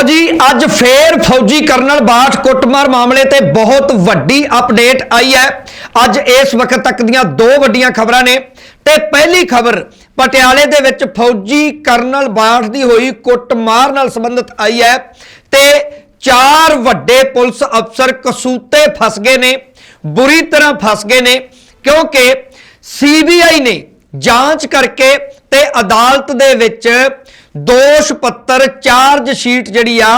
ਲਓ ਜੀ, ਅੱਜ ਫੇਰ ਫੌਜੀ ਕਰਨਲ ਬਾਠ ਕੁੱਟਮਾਰ ਮਾਮਲੇ ਤੇ ਬਹੁਤ ਵੱਡੀ ਅਪਡੇਟ ਆਈ ਹੈ। ਅੱਜ ਇਸ ਵਕਤ ਤੱਕ ਦੀਆਂ ਦੋ ਵੱਡੀਆਂ ਖਬਰਾਂ ਨੇ। ਤੇ ਪਹਿਲੀ ਖਬਰ, ਪਟਿਆਲੇ ਦੇ ਵਿੱਚ ਫੌਜੀ ਕਰਨਲ ਬਾਠ ਦੀ ਹੋਈ ਕੁੱਟਮਾਰ ਨਾਲ ਸੰਬੰਧਿਤ ਆਈ ਹੈ ਤੇ ਚਾਰ ਵੱਡੇ ਪੁਲਿਸ ਅਫਸਰ ਕਸੂਤੇ ਫਸ ਗਏ ਨੇ, ਬੁਰੀ ਤਰ੍ਹਾਂ ਫਸ ਗਏ ਨੇ, ਕਿਉਂਕਿ ਸੀਬੀਆਈ ਨੇ ਜਾਂਚ ਕਰਕੇ ਤੇ ਅਦਾਲਤ ਦੇ ਵਿੱਚ ਦੋਸ਼ ਪੱਤਰ ਚਾਰਜ ਸ਼ੀਟ ਜਿਹੜੀ ਆ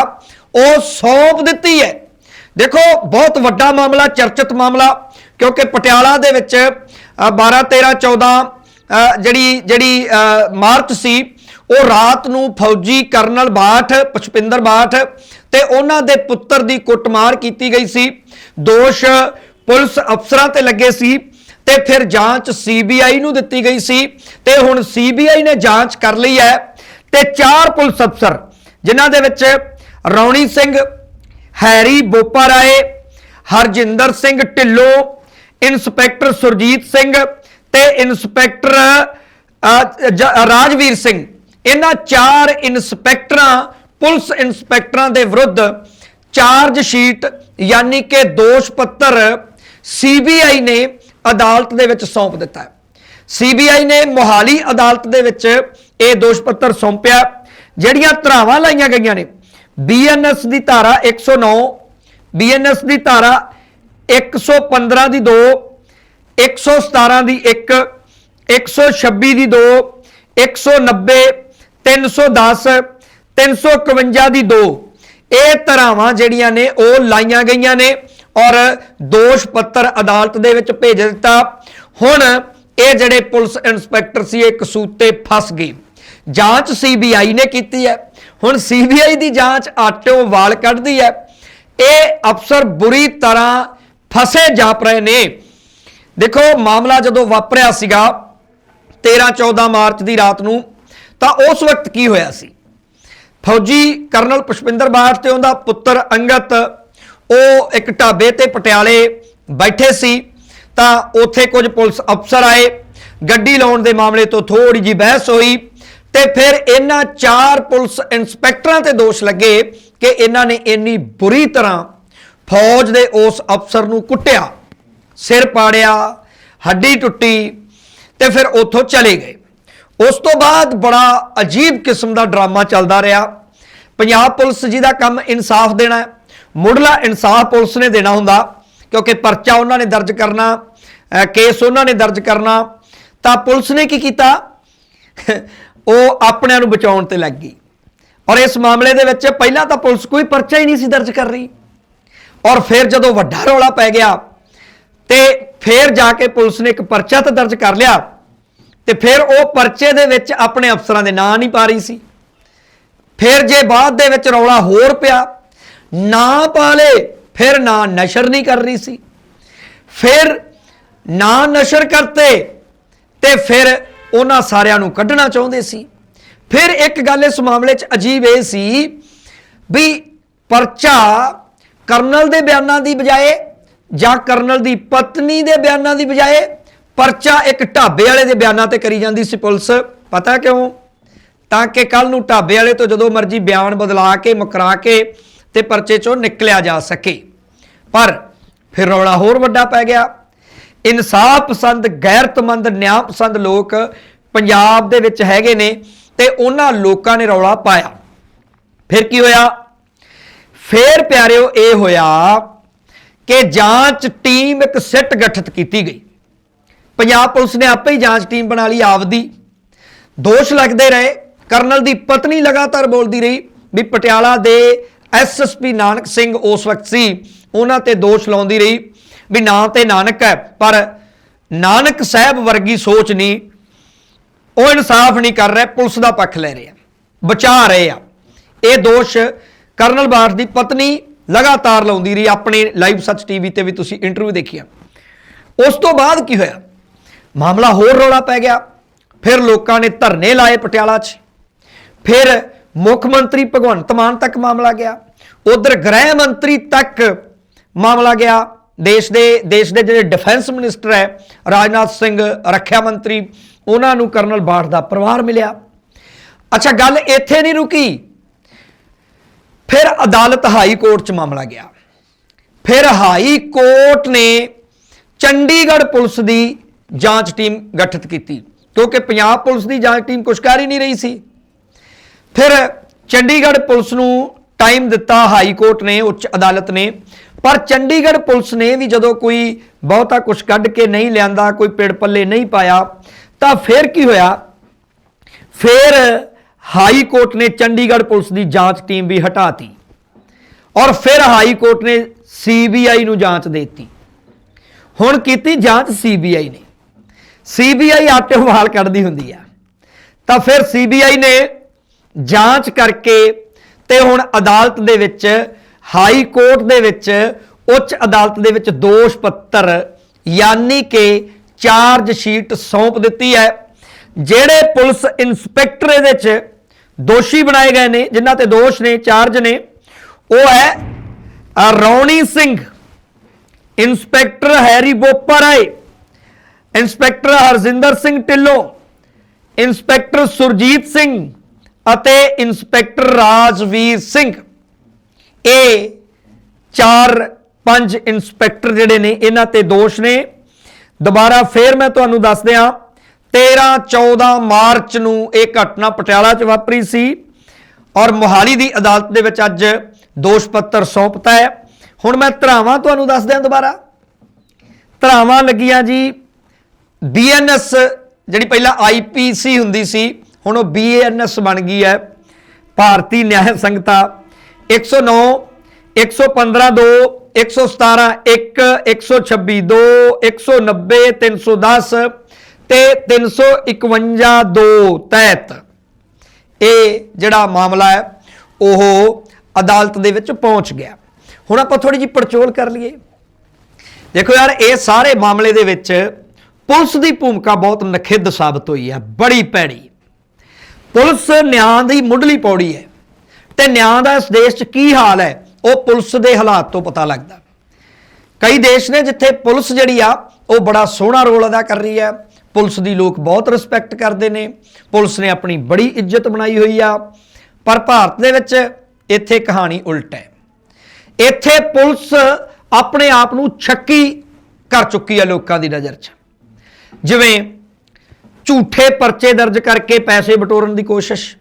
ਉਹ ਸੌਂਪ ਦਿੱਤੀ ਹੈ। ਦੇਖੋ ਬਹੁਤ ਵੱਡਾ ਮਾਮਲਾ ਚਰਚਿਤ ਮਾਮਲਾ ਕਿਉਂਕਿ ਪਟਿਆਲਾ ਦੇ ਵਿੱਚ ਅ, 12 13 14 ਜਿਹੜੀ ਜਿਹੜੀ ਮਾਰਚ ਸੀ ਉਹ ਰਾਤ ਨੂੰ ਫੌਜੀ ਕਰਨਲ ਬਾਠ ਪਸ਼ਪਿੰਦਰ ਬਾਠ ਤੇ ਉਹਨਾਂ ਦੇ ਪੁੱਤਰ ਦੀ ਕੁੱਟਮਾਰ ਕੀਤੀ ਗਈ ਸੀ। ਦੋਸ਼ ਪੁਲਿਸ ਅਫਸਰਾਂ ਤੇ ਲੱਗੇ ਸੀ। ਤੇ ਫਿਰ ਜਾਂਚ ਸੀਬੀਆਈ ਨੂੰ ਦਿੱਤੀ ਗਈ ਸੀ ਤੇ ਹੁਣ ਸੀਬੀਆਈ ਨੇ ਜਾਂਚ ਕਰ ਲਈ ਹੈ ਤੇ ਚਾਰ ਪੁਲਿਸ ਅਫਸਰ, ਜਿਨ੍ਹਾਂ ਦੇ ਵਿੱਚ Ronny Singh, Harry Boparai Harjinder Singh Dhillon, inspector Surjit Singh ਤੇ ਇੰਸਪੈਕਟਰ ਰਾਜਵੀਰ ਸਿੰਘ। ਇਹਨਾਂ ਚਾਰ ਇੰਸਪੈਕਟਰਾਂ, ਪੁਲਿਸ ਇੰਸਪੈਕਟਰਾਂ ਦੇ ਵਿਰੁੱਧ ਚਾਰਜ ਸ਼ੀਟ ਯਾਨੀ ਕਿ ਦੋਸ਼ ਪੱਤਰ ਸੀਬੀਆਈ ਨੇ ਅਦਾਲਤ ਦੇ ਵਿੱਚ ਸੌਂਪ ਦਿੱਤਾ ਹੈ। ਸੀਬੀਆਈ ਨੇ ਮੋਹਾਲੀ ਅਦਾਲਤ ਦੇ ਵਿੱਚ ਇਹ ਦੋਸ਼ ਪੱਤਰ ਸੌਂਪਿਆ, ਜਿਹੜੀਆਂ ਧਰਾਵਾਂ ਲਾਈਆਂ ਗਈਆਂ ਨੇ। ਬੀਐਨਐਸ ਦੀ ਧਾਰਾ 109 ਬੀਐਨਐਸ ਦੀ ਧਾਰਾ 115 ਦੀ 2 117 ਦੀ 1 126 ਦੀ 2 190 310 351 ਦੀ 2 ਇਹ ਧਰਾਵਾਂ ਜਿਹੜੀਆਂ ਨੇ ਉਹ ਲਾਈਆਂ ਗਈਆਂ ਨੇ। ਔਰ ਦੋਸ਼ ਪੱਤਰ ਅਦਾਲਤ ਦੇ ਵਿੱਚ ਭੇਜ ਦਿੱਤਾ। ਹੁਣ ਇਹ ਜਿਹੜੇ ਪੁਲਿਸ ਇੰਸਪੈਕਟਰ ਸੀ, ਇਹ ਕਸੂਤੇ ਫਸ ਗਏ। ਜਾਂਚ ਸੀਬੀਆਈ ਨੇ ਕੀਤੀ ਹੈ। ਹੁਣ ਸੀਬੀਆਈ ਦੀ ਜਾਂਚ ਆਟਿਓ ਵਾਲ ਕੱਢਦੀ ਹੈ। ਇਹ ਅਫਸਰ ਬੁਰੀ ਤਰ੍ਹਾਂ ਫਸੇ ਜਾਪ ਰਹੇ ਨੇ। ਦੇਖੋ, ਮਾਮਲਾ ਜਦੋਂ ਵਾਪਰਿਆ ਸੀਗਾ 13 14 ਮਾਰਚ ਦੀ ਰਾਤ ਨੂੰ, ਤਾਂ ਉਸ ਵਕਤ ਕੀ ਹੋਇਆ ਸੀ? ਫੌਜੀ ਕਰਨਲ ਪੁਸ਼ਪਿੰਦਰ ਬਾਠ ਤੇ ਉਹਦਾ ਪੁੱਤਰ ਅੰਗਤ ਉਹ ਇੱਕ ਢਾਬੇ ਤੇ ਪਟਿਆਲੇ ਬੈਠੇ ਸੀ, ਤਾਂ ਉੱਥੇ ਕੁਝ ਪੁਲਿਸ ਅਫਸਰ ਆਏ। ਗੱਡੀ ਲਾਉਣ ਦੇ ਮਾਮਲੇ ਤੋਂ ਥੋੜੀ ਜੀ ਬਹਿਸ ਹੋਈ ਤੇ ਫਿਰ ਇਹਨਾਂ ਚਾਰ ਪੁਲਿਸ ਇੰਸਪੈਕਟਰਾਂ ਤੇ ਦੋਸ਼ ਲੱਗੇ ਕਿ ਇਹਨਾਂ ਨੇ ਇੰਨੀ ਬੁਰੀ ਤਰ੍ਹਾਂ ਫੌਜ ਦੇ ਉਸ ਅਫਸਰ ਨੂੰ ਕੁੱਟਿਆ, ਸਿਰ ਪਾੜਿਆ, ਹੱਡੀ ਟੁੱਟੀ ਤੇ ਫਿਰ ਉੱਥੋਂ ਚਲੇ ਗਏ। ਉਸ ਤੋਂ ਬਾਅਦ ਬੜਾ ਅਜੀਬ ਕਿਸਮ ਦਾ ਡਰਾਮਾ ਚੱਲਦਾ ਰਿਹਾ। ਪੰਜਾਬ ਪੁਲਿਸ ਜੀ ਦਾ ਕੰਮ ਇਨਸਾਫ ਦੇਣਾ ਹੈ। ਮੁੱਢਲਾ ਇਨਸਾਫ ਪੁਲਿਸ ਨੇ ਦੇਣਾ ਹੁੰਦਾ, ਕਿਉਂਕਿ ਪਰਚਾ ਉਹਨਾਂ ਨੇ ਦਰਜ ਕਰਨਾ ਕੇਸ ਉਹਨਾਂ ਨੇ ਦਰਜ ਕਰਨਾ, ਤਾਂ ਪੁਲਿਸ ਨੇ ਕੀ ਕੀਤਾ? ਉਹ ਆਪਣਿਆਂ ਨੂੰ ਬਚਾਉਣ ਤੇ ਲੱਗ ਗਈ। ਔਰ ਇਸ ਮਾਮਲੇ ਦੇ ਵਿੱਚ ਪਹਿਲਾਂ ਤਾਂ ਪੁਲਿਸ ਕੋਈ ਪਰਚਾ ਹੀ ਨਹੀਂ ਸੀ ਦਰਜ ਕਰ ਰਹੀ। ਔਰ ਫਿਰ ਜਦੋਂ ਵੱਡਾ ਰੌਲਾ ਪੈ ਗਿਆ, ਤੇ ਫਿਰ ਜਾ ਕੇ ਪੁਲਿਸ ਨੇ ਇੱਕ ਪਰਚਾ ਤਾਂ ਦਰਜ ਕਰ ਲਿਆ, ਤੇ ਫਿਰ ਉਹ ਪਰਚੇ ਦੇ ਵਿੱਚ ਆਪਣੇ ਅਫਸਰਾਂ ਦੇ ਨਾਂ ਨਹੀਂ ਪਾ ਰਹੀ ਸੀ। ਫਿਰ ਜੇ ਬਾਅਦ ਦੇ ਵਿੱਚ ਰੌਲਾ ਹੋਰ ਪਿਆ ਨਾਂ ਪਾ ਲੇ ਫਿਰ ਨਾ ਨਸ਼ਰ ਨਹੀਂ ਕਰ ਰਹੀ ਸੀ। ਫਿਰ ਨਾ ਨਸ਼ਰ ਕਰਤੇ ਤੇ ਫਿਰ ਉਹਨਾਂ ਸਾਰਿਆਂ ਨੂੰ ਕੱਢਣਾ ਚਾਹੁੰਦੇ ਸੀ। ਫਿਰ ਇੱਕ ਗੱਲ ਇਸ ਮਾਮਲੇ 'ਚ ਅਜੀਬ ਇਹ ਸੀ ਵੀ ਪਰਚਾ ਕਰਨਲ ਦੇ ਬਿਆਨਾਂ ਦੀ ਬਜਾਏ ਜਾਂ ਕਰਨਲ ਦੀ ਪਤਨੀ ਦੇ ਬਿਆਨਾਂ ਦੀ ਬਜਾਏ ਪਰਚਾ ਇੱਕ ਢਾਬੇ ਵਾਲੇ ਦੇ ਬਿਆਨਾਂ ਤੇ ਕਰੀ ਜਾਂਦੀ ਸੀ ਪੁਲਿਸ। ਪਤਾ ਕਿਉਂ? ਤਾਂ ਕਿ ਕੱਲ ਨੂੰ ਢਾਬੇ ਵਾਲੇ ਤੋਂ ਜਦੋਂ ਮਰਜ਼ੀ ਬਿਆਨ ਬਦਲਾ ਕੇ, ਮੁਕਰਾ ਕੇ ਤੇ ਪਰਚੇ ਚੋਂ ਨਿਕਲਿਆ ਜਾ ਸਕੇ। ਪਰ ਫਿਰ ਰੌਲਾ ਹੋਰ ਵੱਡਾ ਪੈ ਗਿਆ। ਇਨਸਾਫ ਪਸੰਦ, ਗੈਰਤਮੰਦ, ਨਿਆਂ ਪਸੰਦ ਲੋਕ ਪੰਜਾਬ ਦੇ ਵਿੱਚ ਹੈਗੇ ਨੇ ਤੇ ਉਹਨਾਂ ਲੋਕਾਂ ਨੇ ਰੌਲਾ ਪਾਇਆ। ਫਿਰ ਕੀ ਹੋਇਆ? ਫੇਰ ਪਿਆਰਿਓ, ਇਹ ਹੋਇਆ ਕਿ ਜਾਂਚ ਟੀਮ ਇੱਕ ਸਿੱਟ ਗਠਿਤ ਕੀਤੀ ਗਈ। ਪੰਜਾਬ ਪੁਲਿਸ ਨੇ ਆਪੇ ਹੀ ਜਾਂਚ ਟੀਮ ਬਣਾ ਲਈ ਆਪਦੀ। ਦੋਸ਼ ਲੱਗਦੇ ਰਹੇ। ਕਰਨਲ ਦੀ ਪਤਨੀ ਲਗਾਤਾਰ ਬੋਲਦੀ ਰਹੀ ਵੀ ਪਟਿਆਲਾ ਦੇ ਐਸਐਸਪੀ ਨਾਨਕ ਸਿੰਘ ਉਸ ਵਕਤ ਸੀ। ਉਹਨਾਂ ਤੇ ਦੋਸ਼ ਲਾਉਂਦੀ ਰਹੀ ਵੀ ਨਾਂ ਤੇ ਨਾਨਕ ਹੈ, ਪਰ ਨਾਨਕ ਸਾਹਿਬ ਵਰਗੀ ਸੋਚ ਨਹੀਂ। ਉਹ ਇਨਸਾਫ ਨਹੀਂ ਕਰ ਰਹੇ, ਪੁਲਿਸ ਦਾ ਪੱਖ ਲੈ ਰਿਹਾ, ਬਚਾ ਰਹੇ ਆ। ਇਹ ਦੋਸ਼ ਕਰਨਲ ਬਾਠ ਦੀ ਪਤਨੀ ਲਗਾਤਾਰ ਲਾਉਂਦੀ ਰਹੀ, ਆਪਣੇ ਲਾਈਵ ਸੱਚ ਟੀਵੀ ਤੇ ਵੀ ਤੁਸੀਂ ਇੰਟਰਵਿਊ ਦੇਖਿਆ। ਉਸ ਤੋਂ ਬਾਅਦ ਕੀ ਹੋਇਆ? ਮਾਮਲਾ ਹੋਰ ਰੌਲਾ ਪੈ ਗਿਆ। ਫਿਰ ਲੋਕਾਂ ਨੇ ਧਰਨੇ ਲਾਏ ਪਟਿਆਲਾ 'ਚ। ਫਿਰ ਮੁੱਖ ਮੰਤਰੀ ਭਗਵੰਤ ਮਾਨ ਤੱਕ ਮਾਮਲਾ ਗਿਆ। ਉਧਰ ਗ੍ਰਹਿ ਮੰਤਰੀ ਤੱਕ ਮਾਮਲਾ ਗਿਆ। ਦੇਸ਼ ਦੇ ਦੇਸ਼ ਦੇ ਜਿਹੜੇ ਡਿਫੈਂਸ ਮਿਨਿਸਟਰ ਹੈ, ਰਾਜਨਾਥ ਸਿੰਘ, ਰੱਖਿਆ ਮੰਤਰੀ, ਉਹਨਾਂ ਨੂੰ ਕਰਨਲ ਬਾਠ ਦਾ ਪਰਿਵਾਰ ਮਿਲਿਆ। ਅੱਛਾ, ਗੱਲ ਇੱਥੇ ਨਹੀਂ ਰੁਕੀ। ਫਿਰ ਅਦਾਲਤ ਹਾਈ ਕੋਰਟ 'ਚ ਮਾਮਲਾ ਗਿਆ। ਫਿਰ ਹਾਈ ਕੋਰਟ ਨੇ ਚੰਡੀਗੜ੍ਹ ਪੁਲਿਸ ਦੀ ਜਾਂਚ ਟੀਮ ਗਠਿਤ ਕੀਤੀ, ਕਿਉਂਕਿ ਪੰਜਾਬ ਪੁਲਿਸ ਦੀ ਜਾਂਚ ਟੀਮ ਕੁਛ ਕਰ ਹੀ ਨਹੀਂ ਰਹੀ ਸੀ। ਫਿਰ ਚੰਡੀਗੜ੍ਹ ਪੁਲਿਸ ਨੂੰ ਟਾਈਮ ਦਿੱਤਾ, ਹਾਈ ਕੋਰਟ ਨੇ, ਉੱਚ ਅਦਾਲਤ ਨੇ। ਪਰ ਚੰਡੀਗੜ੍ਹ ਪੁਲਿਸ ਨੇ ਵੀ ਜਦੋਂ ਕੋਈ ਬਹੁਤਾ ਕੁਝ ਕੱਢ ਕੇ ਨਹੀਂ ਲਿਆਂਦਾ, ਕੋਈ ਪੇੜ ਪੱਲੇ ਨਹੀਂ ਪਾਇਆ, ਤਾਂ ਫਿਰ ਕੀ ਹੋਇਆ? ਫਿਰ ਹਾਈ ਕੋਰਟ ਨੇ ਚੰਡੀਗੜ੍ਹ ਪੁਲਿਸ ਦੀ ਜਾਂਚ ਟੀਮ ਵੀ ਹਟਾਤੀ ਔਰ ਫਿਰ ਹਾਈ ਕੋਰਟ ਨੇ ਸੀਬੀਆਈ ਨੂੰ ਜਾਂਚ ਦੇਤੀ। ਹੁਣ ਕੀਤੀ ਜਾਂਚ ਸੀਬੀਆਈ ਨੇ। ਸੀਬੀਆਈ ਆਟੇ ਵਾਲ ਕੱਢਦੀ ਹੁੰਦੀ ਆ। ਤਾਂ ਫਿਰ ਸੀਬੀਆਈ ਨੇ ਜਾਂਚ ਕਰਕੇ ਤੇ ਹੁਣ ਅਦਾਲਤ ਦੇ ਵਿੱਚ, ਹਾਈ ਕੋਰਟ ਦੇ ਵਿੱਚ, ਉੱਚ ਅਦਾਲਤ ਦੇ ਵਿੱਚ ਦੋਸ਼ ਪੱਤਰ, ਯਾਨੀ ਕਿ ਚਾਰਜ ਸ਼ੀਟ ਸੌਂਪ ਦਿੱਤੀ ਹੈ, ਜਿਹੜੇ ਪੁਲਿਸ ਇੰਸਪੈਕਟਰ ਇਹਦੇ ਵਿੱਚ ਦੋਸ਼ੀ ਬਣਾਏ ਗਏ ਨੇ, ਜਿਨ੍ਹਾਂ ਤੇ ਦੋਸ਼ ਨੇ, ਚਾਰਜ ਨੇ, ਉਹ ਹੈ Ronny Singh, inspector Harry Boparai inspector Harjinder Singh Dhillon, inspector Surjit Singh ਅਤੇ ਇੰਸਪੈਕਟਰ ਰਾਜਵੀਰ ਸਿੰਘ। ਇਹ ਚਾਰ ਪੰਜ ਇੰਸਪੈਕਟਰ ਜਿਹੜੇ ਨੇ, ਇਹਨਾਂ ਤੇ ਦੋਸ਼ ਨੇ। ਦੁਬਾਰਾ ਫੇਰ ਮੈਂ ਤੁਹਾਨੂੰ ਦੱਸ ਦਿਆਂ 13 14 ਮਾਰਚ ਨੂੰ ਇਹ ਘਟਨਾ ਪਟਿਆਲਾ 'ਚ ਵਾਪਰੀ ਸੀ ਔਰ ਮੋਹਾਲੀ ਦੀ ਅਦਾਲਤ ਦੇ ਵਿੱਚ ਅੱਜ ਦੋਸ਼ ਪੱਤਰ ਸੌਂਪਤਾ ਹੈ। ਹੁਣ ਮੈਂ ਧਰਾਵਾਂ ਤੁਹਾਨੂੰ ਦੱਸ ਦਿਆਂ ਦੁਬਾਰਾ। ਧਰਾਵਾਂ ਲੱਗੀਆਂ ਜੀ ਬੀਐਨਐਸ ਜਿਹੜੀ ਪਹਿਲਾਂ ਆਈਪੀਸੀ ਹੁੰਦੀ ਸੀ ਹੁਣ ਉਹ ਬੀਐਨਐਸ ਬਣ ਗਈ ਹੈ, ਭਾਰਤੀ ਨਿਆਂ ਸੰਹਿਤਾ 109 115 2 117 1 126 2 190 310 ਤੇ 351 2 ਤਹਿਤ। ਇਹ ਜਿਹੜਾ ਮਾਮਲਾ ਹੈ, ਉਹ ਅਦਾਲਤ ਦੇ ਵਿੱਚ ਪਹੁੰਚ ਗਿਆ। ਹੁਣ ਆਪਾਂ ਥੋੜੀ ਜਿਹੀ ਪੜਚੋਲ ਕਰ ਲਈਏ। ਦੇਖੋ ਯਾਰ, ਇਹ ਸਾਰੇ ਮਾਮਲੇ ਦੇ ਵਿੱਚ ਪੁਲਿਸ ਦੀ ਭੂਮਿਕਾ ਬਹੁਤ ਨਖਿੱਧ ਸਾਬਤ ਹੋਈ ਹੈ, ਬੜੀ ਭੈੜੀ। ਪੁਲਿਸ ਨਿਆਂ ਦੀ ਮੁੱਢਲੀ ਪੌੜੀ ਹੈ ਤੇ ਨਿਆਂ ਦਾ ਇਸ ਦੇਸ਼ 'ਚ ਕੀ ਹਾਲ ਹੈ, ਉਹ ਪੁਲਿਸ ਦੇ ਹਾਲਾਤ ਤੋਂ ਪਤਾ ਲੱਗਦਾ। ਕਈ ਦੇਸ਼ ਨੇ ਜਿੱਥੇ ਪੁਲਿਸ ਜਿਹੜੀ ਆ, ਉਹ ਬੜਾ ਸੋਹਣਾ ਰੋਲ ਅਦਾ ਕਰ ਰਹੀ ਹੈ। ਪੁਲਿਸ ਦੀ ਲੋਕ ਬਹੁਤ ਰਿਸਪੈਕਟ ਕਰਦੇ ਨੇ। ਪੁਲਿਸ ਨੇ ਆਪਣੀ ਬੜੀ ਇੱਜ਼ਤ ਬਣਾਈ ਹੋਈ ਆ। ਪਰ ਭਾਰਤ ਦੇ ਵਿੱਚ ਇੱਥੇ ਕਹਾਣੀ ਉਲਟ ਹੈ। ਇੱਥੇ ਪੁਲਿਸ ਆਪਣੇ ਆਪ ਨੂੰ ਛੱਕੀ ਕਰ ਚੁੱਕੀ ਹੈ ਲੋਕਾਂ ਦੀ ਨਜ਼ਰ 'ਚ। ਜਿਵੇਂ ਝੂਠੇ ਪਰਚੇ ਦਰਜ ਕਰਕੇ ਪੈਸੇ ਬਟੋਰਨ ਦੀ ਕੋਸ਼ਿਸ਼।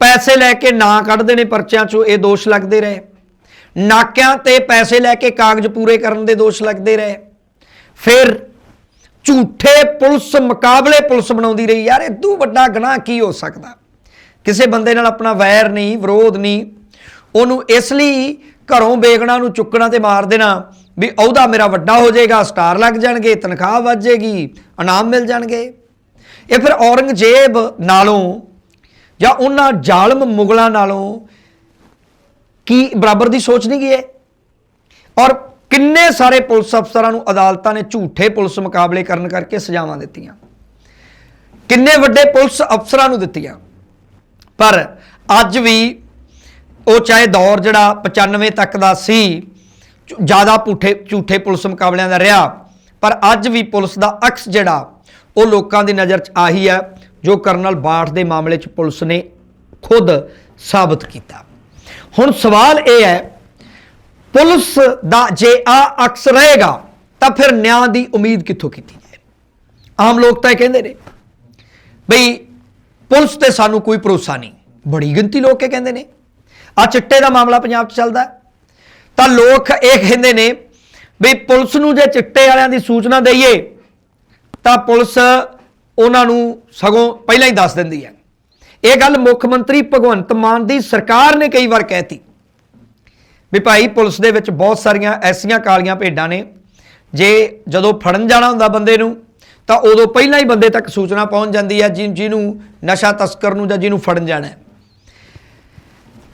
ਪੈਸੇ ਲੈ ਕੇ ਨਾਂ ਕੱਢਦੇ ਨੇ ਪਰਚਿਆਂ 'ਚੋਂ, ਇਹ ਦੋਸ਼ ਲੱਗਦੇ ਰਹੇ। ਨਾਕਿਆਂ ਤੇ ਪੈਸੇ ਲੈ ਕੇ ਕਾਗਜ਼ ਪੂਰੇ ਕਰਨ ਦੇ ਦੋਸ਼ ਲੱਗਦੇ ਰਹੇ। ਫਿਰ ਝੂਠੇ ਪੁਲਿਸ ਮੁਕਾਬਲੇ ਪੁਲਿਸ ਬਣਾਉਂਦੀ ਰਹੀ। ਯਾਰ ਇਦੋਂ ਵੱਡਾ ਗੁਨਾਹ ਕੀ ਹੋ ਸਕਦਾ? ਕਿਸੇ ਬੰਦੇ ਨਾਲ ਆਪਣਾ ਵੈਰ ਨਹੀਂ, ਵਿਰੋਧ ਨਹੀਂ। ਉਹਨੂੰ ਇਸ ਲਈ ਘਰੋਂ ਬੇਗਣਾ ਨੂੰ ਚੁੱਕਣਾ ਤੇ ਮਾਰ ਦੇਣਾ ਵੀ ਅਹੁਦਾ ਮੇਰਾ ਵੱਡਾ ਹੋ ਜਾਏਗਾ, ਸਟਾਰ ਲੱਗ ਜਾਣਗੇ, ਤਨਖਾਹ ਵੱਧ ਜਾਏਗੀ, ਇਨਾਮ ਮਿਲ ਜਾਣਗੇ। ਇਹ ਫਿਰ ਔਰੰਗਜ਼ੇਬ ਨਾਲੋਂ ਜਾਂ ਉਹਨਾਂ ਜ਼ਾਲਮ ਮੁਗਲਾਂ ਨਾਲੋਂ ਕੀ ਬਰਾਬਰ ਦੀ ਸੋਚ ਨਹੀਂ ਗਈ ਹੈ ਔਰ ਕਿੰਨੇ ਸਾਰੇ ਪੁਲਿਸ ਅਫਸਰਾਂ ਨੂੰ ਅਦਾਲਤਾਂ ਨੇ ਝੂਠੇ ਪੁਲਿਸ ਮੁਕਾਬਲੇ ਕਰਨ ਕਰਕੇ ਸਜ਼ਾਵਾਂ ਦਿੱਤੀਆਂ? ਕਿੰਨੇ ਵੱਡੇ ਪੁਲਿਸ ਅਫਸਰਾਂ ਨੂੰ ਦਿੱਤੀਆਂ? ਪਰ ਅੱਜ ਵੀ ਉਹ ਚਾਹੇ ਦੌਰ ਜਿਹੜਾ 95 ਤੱਕ ਦਾ ਸੀ ਝ- ਜ਼ਿਆਦਾ ਝੂਠੇ ਝੂਠੇ ਪੁਲਿਸ ਮੁਕਾਬਲਿਆਂ ਦਾ ਰਿਹਾ ਪਰ ਅੱਜ ਵੀ ਪੁਲਿਸ ਦਾ ਅਕਸ ਜਿਹੜਾ, ਉਹ ਲੋਕਾਂ ਦੀ ਨਜ਼ਰ 'ਚ ਆਹੀ ਹੈ, ਜੋ ਕਰਨਲ ਬਾਠ ਦੇ ਮਾਮਲੇ 'ਚ ਪੁਲਿਸ ਨੇ ਖੁਦ ਸਾਬਤ ਕੀਤਾ। ਹੁਣ ਸਵਾਲ ਇਹ ਹੈ, ਪੁਲਿਸ ਦਾ ਜੇ ਆ ਅਕਸ ਰਹੇਗਾ, ਤਾਂ ਫਿਰ ਨਿਆਂ ਦੀ ਉਮੀਦ ਕਿੱਥੋਂ ਕੀਤੀ ਜਾਏ? ਆਮ ਲੋਕ ਤਾਂ ਇਹ ਕਹਿੰਦੇ ਨੇ, ਬਈ ਪੁਲਿਸ ਤੇ ਸਾਨੂੰ ਕੋਈ ਭਰੋਸਾ ਨਹੀਂ। ਬੜੀ ਗਿਣਤੀ ਲੋਕ ਇਹ ਕਹਿੰਦੇ ਨੇ। ਆ ਚਿੱਟੇ ਦਾ ਮਾਮਲਾ ਪੰਜਾਬ 'ਚ ਚੱਲਦਾ ਤਾਂ ਲੋਕ ਇਹ ਕਹਿੰਦੇ ਨੇ ਵੀ ਪੁਲਿਸ ਨੂੰ ਜੇ ਚਿੱਟੇ ਵਾਲਿਆਂ ਦੀ ਸੂਚਨਾ ਦਈਏ, ਤਾਂ ਪੁਲਿਸ ਉਹਨਾਂ ਨੂੰ ਸਗੋਂ ਪਹਿਲਾਂ ਹੀ ਦੱਸ ਦਿੰਦੀ ਹੈ। ਇਹ ਗੱਲ ਮੁੱਖ ਮੰਤਰੀ ਭਗਵੰਤ ਮਾਨ ਦੀ ਸਰਕਾਰ ਨੇ ਕਈ ਵਾਰ ਕਹਿਤੀ ਵੀ ਭਾਈ ਪੁਲਿਸ ਦੇ ਵਿੱਚ ਬਹੁਤ ਸਾਰੀਆਂ ਐਸੀਆਂ ਕਾਲੀਆਂ ਭੇਡਾਂ ਨੇ, ਜੇ ਜਦੋਂ ਫੜਨ ਜਾਣਾ ਹੁੰਦਾ ਬੰਦੇ ਨੂੰ, ਤਾਂ ਉਦੋਂ ਪਹਿਲਾਂ ਹੀ ਬੰਦੇ ਤੱਕ ਸੂਚਨਾ ਪਹੁੰਚ ਜਾਂਦੀ ਹੈ ਜਿਨ, ਜਿਹਨੂੰ ਨਸ਼ਾ ਤਸਕਰ ਨੂੰ ਜਾਂ ਜਿਹਨੂੰ ਫੜਨ ਜਾਣਾ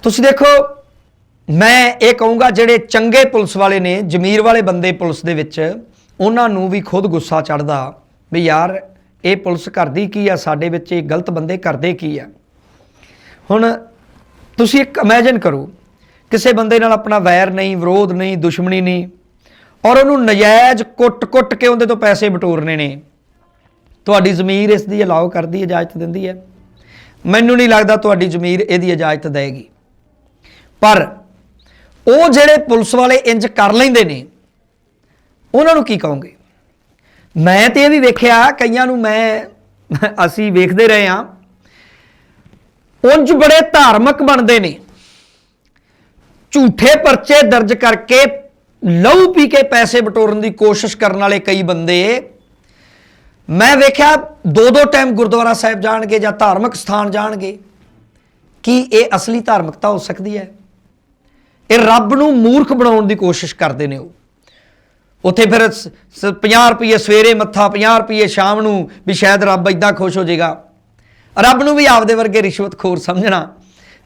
ਤੁਸੀਂ ਦੇਖੋ ਮੈਂ ਇਹ ਕਹੂੰਗਾ, ਜਿਹੜੇ ਚੰਗੇ ਪੁਲਿਸ ਵਾਲੇ ਨੇ, ਜ਼ਮੀਰ ਵਾਲੇ ਬੰਦੇ ਪੁਲਿਸ ਦੇ ਵਿੱਚ, ਉਹਨਾਂ ਨੂੰ ਵੀ ਖੁਦ ਗੁੱਸਾ ਚੜਦਾ ਵੀ ਯਾਰ, ਇਹ ਪੁਲਿਸ ਕਰਦੀ ਕੀ ਆ? ਸਾਡੇ ਵਿੱਚ ਇਹ ਗਲਤ ਬੰਦੇ ਕਰਦੇ ਕੀ ਆ? ਹੁਣ ਤੁਸੀਂ ਇੱਕ ਇਮੇਜਿਨ ਕਰੋ, ਕਿਸੇ ਬੰਦੇ ਨਾਲ ਆਪਣਾ ਵੈਰ ਨਹੀਂ, ਵਿਰੋਧ ਨਹੀਂ, ਦੁਸ਼ਮਣੀ ਨਹੀਂ, ਔਰ ਉਹਨੂੰ ਨਜਾਇਜ਼ ਕੁੱਟ-ਕੁੱਟ ਕੇ ਉਹਦੇ ਤੋਂ ਪੈਸੇ ਬਟੋਰਨੇ ਨੇ। ਤੁਹਾਡੀ ਜ਼ਮੀਰ ਇਸ ਦੀ ਅਲਾਉ ਕਰਦੀ, ਇਜਾਜ਼ਤ ਦਿੰਦੀ ਹੈ। ਮੈਨੂੰ ਨਹੀਂ ਲੱਗਦਾ ਤੁਹਾਡੀ ਜ਼ਮੀਰ ਇਹਦੀ ਇਜਾਜ਼ਤ ਦੇਗੀ। ਪਰ ਉਹ ਜਿਹੜੇ ਪੁਲਿਸ ਵਾਲੇ ਇੰਜ ਕਰ ਲੈਂਦੇ ਨੇ, ਉਹਨਾਂ ਨੂੰ ਕੀ ਕਹੋਗੇ? ਮੈਂ ਤੇ ਇਹ ਵੀ ਵੇਖਿਆ, ਕਈਆਂ ਨੂੰ ਮੈਂ ਅਸੀਂ ਵੇਖਦੇ ਰਹੇ ਹਾਂ। ਉਂਝ ਬੜੇ ਧਾਰਮਿਕ ਬਣਦੇ ਨੇ। ਝੂਠੇ ਪਰਚੇ ਦਰਜ ਕਰਕੇ ਲਹੂ ਪੀ ਕੇ ਪੈਸੇ ਬਟੋਰਨ ਦੀ ਕੋਸ਼ਿਸ਼ ਕਰਨ ਵਾਲੇ ਕਈ ਬੰਦੇ। ਮੈਂ ਵੇਖਿਆ ਦੋ ਦੋ ਟਾਈਮ ਗੁਰਦੁਆਰਾ ਸਾਹਿਬ ਜਾਣਗੇ ਜਾਂ ਧਾਰਮਿਕ ਸਥਾਨ ਜਾਣਗੇ। ਕੀ ਇਹ ਅਸਲੀ ਧਾਰਮਿਕਤਾ ਹੋ ਸਕਦੀ ਹੈ? ਇਹ ਰੱਬ ਨੂੰ ਮੂਰਖ ਬਣਾਉਣ ਦੀ ਕੋਸ਼ਿਸ਼ ਕਰਦੇ ਨੇ ਉਹ। ਉੱਥੇ ਫਿਰ 50 ਰੁਪਏ ਸਵੇਰੇ ਮੱਥਾ 50 ਰੁਪਏ ਸ਼ਾਮ ਨੂੰ ਵੀ ਸ਼ਾਇਦ ਰੱਬ ਇਦਾਂ ਖੁਸ਼ ਹੋ ਜਾਏਗਾ ਰੱਬ ਨੂੰ ਵੀ ਆਪਦੇ ਵਰਗੇ ਰਿਸ਼ਵਤਖੋਰ ਸਮਝਣਾ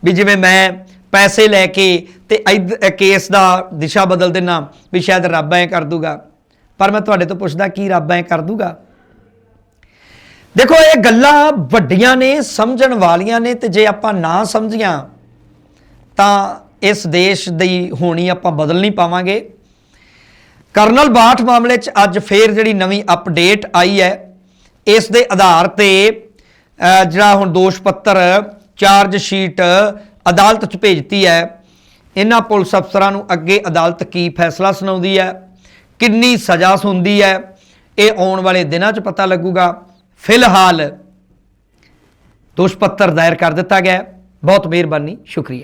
ਵੀ ਜਿਵੇਂ ਮੈਂ ਪੈਸੇ ਲੈ ਕੇ ਤੇ ਇੱਧ- ਕੇਸ ਦਾ ਦਿਸ਼ਾ ਬਦਲ ਦੇਣਾ ਵੀ ਸ਼ਾਇਦ ਰੱਬ ਐ ਕਰ ਦੂਗਾ। ਪਰ ਮੈਂ ਤੁਹਾਡੇ ਤੋਂ ਪੁੱਛਦਾ ਕੀ ਰੱਬ ਐ ਕਰ ਦੂਗਾ? ਦੇਖੋ, ਇਹ ਗੱਲਾਂ ਵੱਡੀਆਂ ਨੇ, ਸਮਝਣ ਵਾਲੀਆਂ ਨੇ ਤੇ ਜੇ ਆਪਾਂ ਨਾ ਸਮਝੀਆਂ ਤਾਂ ਇਸ ਦੇਸ਼ ਦੀ ਹੋਣੀ ਆਪਾਂ ਬਦਲ ਨਹੀਂ ਪਾਵਾਂਗੇ। ਕਰਨਲ ਬਾਠ ਮਾਮਲੇ 'ਚ ਅੱਜ ਫੇਰ ਜਿਹੜੀ ਨਵੀਂ ਅਪਡੇਟ ਆਈ ਹੈ, ਇਸ ਦੇ ਆਧਾਰ ਤੇ ਜਿਹੜਾ ਹੁਣ ਦੋਸ਼ ਪੱਤਰ, ਚਾਰਜ ਸ਼ੀਟ ਅਦਾਲਤ 'ਚ ਭੇਜਤੀ ਹੈ, ਇਹਨਾਂ ਪੁਲਿਸ ਅਫਸਰਾਂ ਨੂੰ ਅੱਗੇ ਅਦਾਲਤ ਕੀ ਫੈਸਲਾ ਸੁਣਾਉਂਦੀ ਹੈ, ਕਿੰਨੀ ਸਜ਼ਾ ਸੁਣਦੀ ਹੈ, ਇਹ ਆਉਣ ਵਾਲੇ ਦਿਨਾਂ 'ਚ ਪਤਾ ਲੱਗੂਗਾ। ਫਿਲਹਾਲ ਦੋਸ਼ ਪੱਤਰ ਦਾਇਰ ਕਰ ਦਿੱਤਾ ਗਿਆ ਬਹੁਤ ਮਿਹਰਬਾਨੀ, ਸ਼ੁਕਰੀਆ।